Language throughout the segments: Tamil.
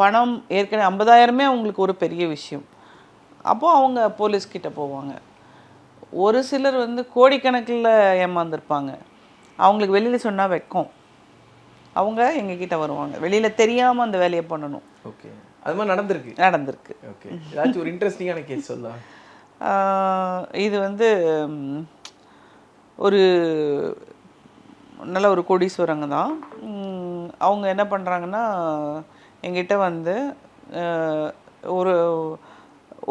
பணம் ஏற்கனவே ஐம்பதாயிரமே அவங்களுக்கு ஒரு பெரிய விஷயம். அப்போது அவங்க போலீஸ்கிட்ட போவாங்க. ஒரு சிலர் வந்து கோடிக்கணக்கில் ஏமாந்துருப்பாங்க. அவங்களுக்கு வெளியில் சொன்னால் வெக்கம். அவங்க எங்ககிட்ட வருவாங்க. வெளியில் தெரியாமல் அந்த வேலையை பண்ணணும். ஓகே. அது மாதிரி நடந்திருக்கு. நடந்திருக்கு. ஓகே. ஏதாச்சும் ஒரு இன்ட்ரெஸ்டிங்கான கேஸ் சொல்லலாம் இது வந்து ஒரு நல்ல ஒரு கோடீஸ்வரங்க தான். அவங்க என்ன பண்ணுறாங்கன்னா எங்கிட்ட வந்து ஒரு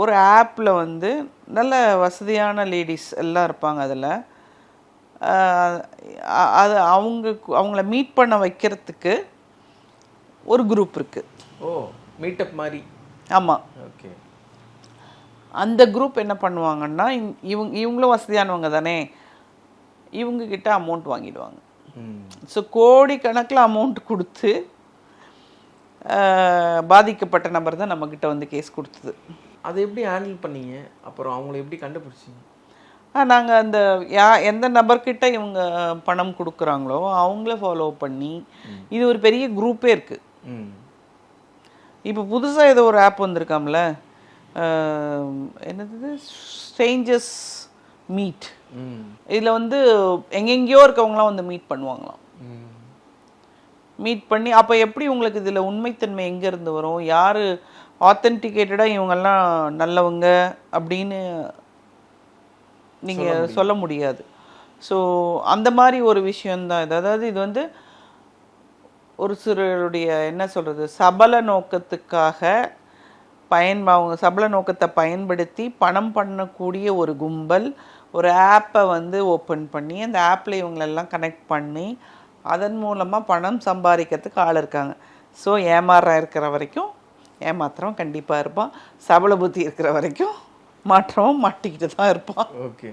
ஒரு ஆப்பில் வந்து நல்ல வசதியான லேடிஸ் எல்லாம் இருப்பாங்க அதில். அது அவங்க அவங்கள மீட் பண்ண வைக்கிறதுக்கு ஒரு குரூப் இருக்குது ஓ மீட்டப் மாதிரி. ஆமாம் ஓகே. அந்த குரூப் என்ன பண்ணுவாங்கன்னா இவங்க இவங்க இவங்களும் வசதியானவங்க தானே. இவங்க கிட்ட அமௌண்ட் வாங்கிடுவாங்க. ம். ஸோ கோடிக்கணக்கில் அமௌண்ட் கொடுத்து பாதிக்கப்பட்ட நபர் தான் நம்மக்கிட்ட வந்து கேஸ் கொடுத்தது. அதை எப்படி ஹேண்டில் பண்ணீங்க? அப்புறம் அவங்கள எப்படி கண்டுபிடிச்சீங்க? நாங்கள் அந்த யா எந்த நபர்கிட்ட இவங்க பணம் கொடுக்குறாங்களோ அவங்கள ஃபாலோ பண்ணி இது ஒரு பெரிய குரூப்பே இருக்குது இப்போ புதுசாக ஏதோ ஒரு ஆப் வந்திருக்காம்ல என்னது? ஸ்ட்ரேஞ்சர்ஸ் மீட் இதில் வந்து எங்கெங்கேயோ இருக்கவங்களாம் வந்து மீட் பண்ணுவாங்களாம். மீட் பண்ணி அப்போ எப்படி உங்களுக்கு இதில் உண்மைத்தன்மை எங்கேருந்து வரும்? யார் ஆத்தென்டிகேட்டடாக இவங்கெல்லாம் நல்லவங்க அப்படின்னு நீங்கள் சொல்ல முடியாது. ஸோ அந்த மாதிரி ஒரு விஷயம்தான் இது. அதாவது இது வந்து ஒரு சிலருடைய என்ன சொல்கிறது சபல நோக்கத்துக்காக பயன் அவங்க சபல நோக்கத்தை பயன்படுத்தி பணம் பண்ணக்கூடிய ஒரு கும்பல் ஒரு ஆப்பை வந்து ஓப்பன் பண்ணி அந்த ஆப்பில் இவங்களெல்லாம் கனெக்ட் பண்ணி அதன் மூலமாக பணம் சம்பாதிக்கிறதுக்கு ஆள் இருக்காங்க. ஸோ ஏமாற இருக்கிற வரைக்கும் ஏமாத்திரம் கண்டிப்பாக இருப்பான். சபல புத்தி இருக்கிற வரைக்கும் மாற்றவும் மாட்டிக்கிட்டு தான் இருப்பான். ஓகே